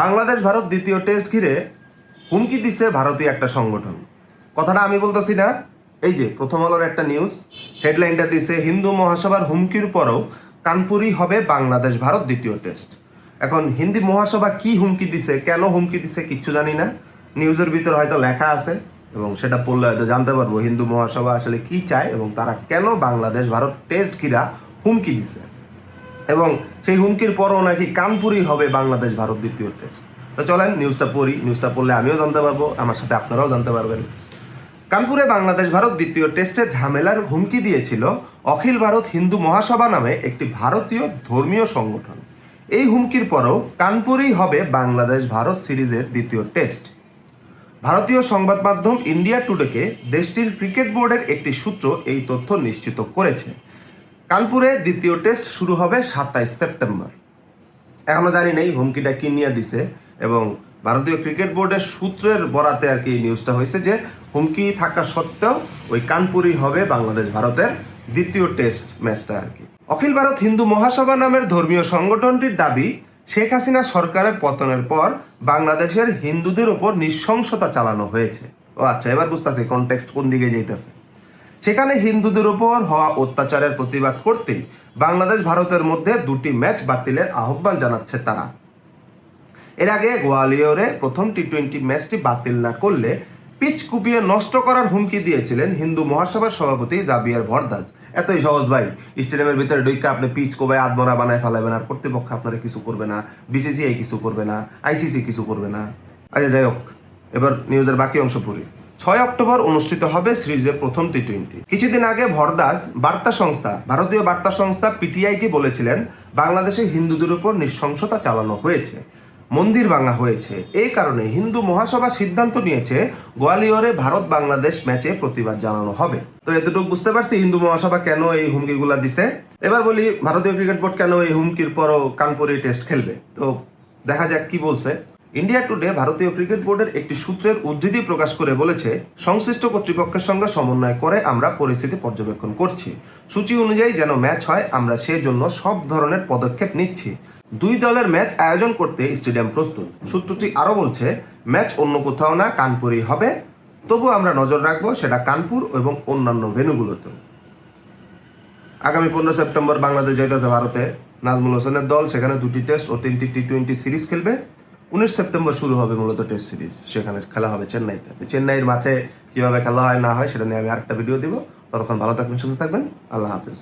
বাংলাদেশ, ভারত দ্বিতীয় টেস্ট ঘিরে হুমকি দিছে ভারতীয় একটা সংগঠন। কথাটা আমি বলতেছি না। এই যে, প্রথম আলোর একটা নিউজ হেডলাইনটা দিছে, হিন্দু মহাসভার হুমকির পরও কানপুরি হবে বাংলাদেশ, ভারত দ্বিতীয় টেস্ট। এখন হিন্দি মহাসভা কি হুমকি দিছে, কেন হুমকি দিছে কিচ্ছু জানি না। নিউজের ভিতরে হয়তো লেখা আছে এবং সেটা পড়লে হয়তো জানতে পারব হিন্দু মহাসভা আসলে কি চায় এবং তারা কেন বাংলাদেশ, ভারত টেস্ট ঘিরা হুমকি দিছে। এবং সেই হুমকির পরও নাকি কানপুরই হবে বাংলাদেশ ভারত দ্বিতীয় টেস্ট। তো চলেন নিউজটা পড়ি। নিউজটা পড়লে আমিও জানতে পারব, আমার সাথে আপনারাও জানতে পারবেন। কানপুরে বাংলাদেশ ভারত দ্বিতীয় টেস্টে ঝামেলার হুমকি দিয়েছিল অখিল ভারত হিন্দু মহাসভা নামে একটি ভারতীয় ধর্মীয় সংগঠন। এই হুমকির পরও কানপুরেই হবে বাংলাদেশ ভারত সিরিজের দ্বিতীয় টেস্ট। ভারতীয় সংবাদ মাধ্যম ইন্ডিয়া টুডেকে দেশটির ক্রিকেট বোর্ডের একটি সূত্র এই তথ্য নিশ্চিত করেছে। কানপুরে দ্বিতীয় টেস্ট শুরু হবে সাতাইশ সেপ্টেম্বর। এখনও জানি নেই হুমকিটা কি নিয়ে দিছে এবং ভারতীয় ক্রিকেট বোর্ডের সূত্রের বরাতে আর কি নিউজটা হয়েছে যে হুমকি থাকা সত্ত্বেও ওই কানপুরই হবে বাংলাদেশ ভারতের দ্বিতীয় টেস্ট ম্যাচটা আর কি। অখিল ভারত হিন্দু মহাসভা নামের ধর্মীয় সংগঠনটির দাবি, শেখ হাসিনা সরকারের পতনের পর বাংলাদেশের হিন্দুদের ওপর নৃশংসতা চালানো হয়েছে। ও আচ্ছা এবার বুঝতেছি কনটেক্সট কোন দিকে যাইতেছে। সেখানে হিন্দুদের উপর হওয়া অত্যাচারের প্রতিবাদ করতে বাংলাদেশ ভারতের মধ্যে দুটি ম্যাচ বাতিলের আহ্বান জানাচ্ছে তারা। এর আগে গোয়ালিয়রে প্রথম টি টোয়েন্টি ম্যাচটি বাতিল না করলে পিচ কুপিয়ে নষ্ট করার হুমকি দিয়েছিলেন হিন্দু মহাসভার সভাপতি জাবিয়ার ভরদাস। এতই সহজ ভাই, স্টেডিয়ামের ভিতরে ডইকা আপনি পিচ কোবায় আদমরা বানায় ফেলাবেন আর কর্তৃপক্ষ আপনারা কিছু করবে না বিসিসিআই কিছু করবে না আইসিসি কিছু করবে না। আচ্ছা যাই হোক, এবার নিউজের বাকি অংশ পড়ি। ছয় অক্টোবর অনুষ্ঠিত হবে সিরিজের প্রথম টি টোয়েন্টি কিছুদিন আগে ভরদাস বার্তা সংস্থা, ভারতীয় বার্তা সংস্থা পিটিআইকে বলেছিলেন, বাংলাদেশে হিন্দুদের উপর নৃশংসতা চালানো হয়েছে, মন্দির ভাঙা হয়েছে। এই কারণে হিন্দু মহাসভা সিদ্ধান্ত নিয়েছে, গোয়ালিয়রে ভারত বাংলাদেশ ম্যাচে প্রতিবাদ জানানো হবে। তো এতটুকু বুঝতে পারছি হিন্দু মহাসভা কেন এই হুমকিগুলা দিছে। এবার বলি, ভারতীয় ক্রিকেট বোর্ড কেন এই হুমকির পরও কানপুরে টেস্ট খেলবে? তো দেখা যাক কি বলছে। ইন্ডিয়া টুডে ভারতীয় ক্রিকেট বোর্ডের একটি সূত্রের উদ্ধৃতি প্রকাশ করে বলেছে, সংশ্লিষ্ট কর্তৃপক্ষের সঙ্গে সমন্বয় করে আমরা পরিস্থিতি পর্যবেক্ষণ করছি। সূচি অনুযায়ী যেন ম্যাচ হয়, আমরা সেজন্য সব ধরনের পদক্ষেপ নিচ্ছি। দুই দলের ম্যাচ আয়োজন করতে স্টেডিয়াম প্রস্তুত। সূত্রটি আরও বলছে, ম্যাচ অন্য কোথাও না, কানপুরেই হবে। তবু আমরা নজর রাখব সেটা কানপুর এবং অন্যান্য ভেন্যুগুলোতেও আগামী পনেরো সেপ্টেম্বর বাংলাদেশ যাইতেছে ভারতে। নাজমুল হোসেনের দল, সেখানে দুটি টেস্ট ও তিনটি টি টোয়েন্টি সিরিজ খেলবে। উনিশ সেপ্টেম্বর শুরু হবে মূলত টেস্ট সিরিজ সেখানে খেলা হবে চেন্নাইতে। চেন্নাইয়ের মাঠে কীভাবে খেলা হয়, না হয়, সেটা নিয়ে আমি আরেকটা ভিডিও দিব। ততক্ষণ ভালো থাকবেন, সুস্থ থাকবেন। আল্লাহ হাফিজ।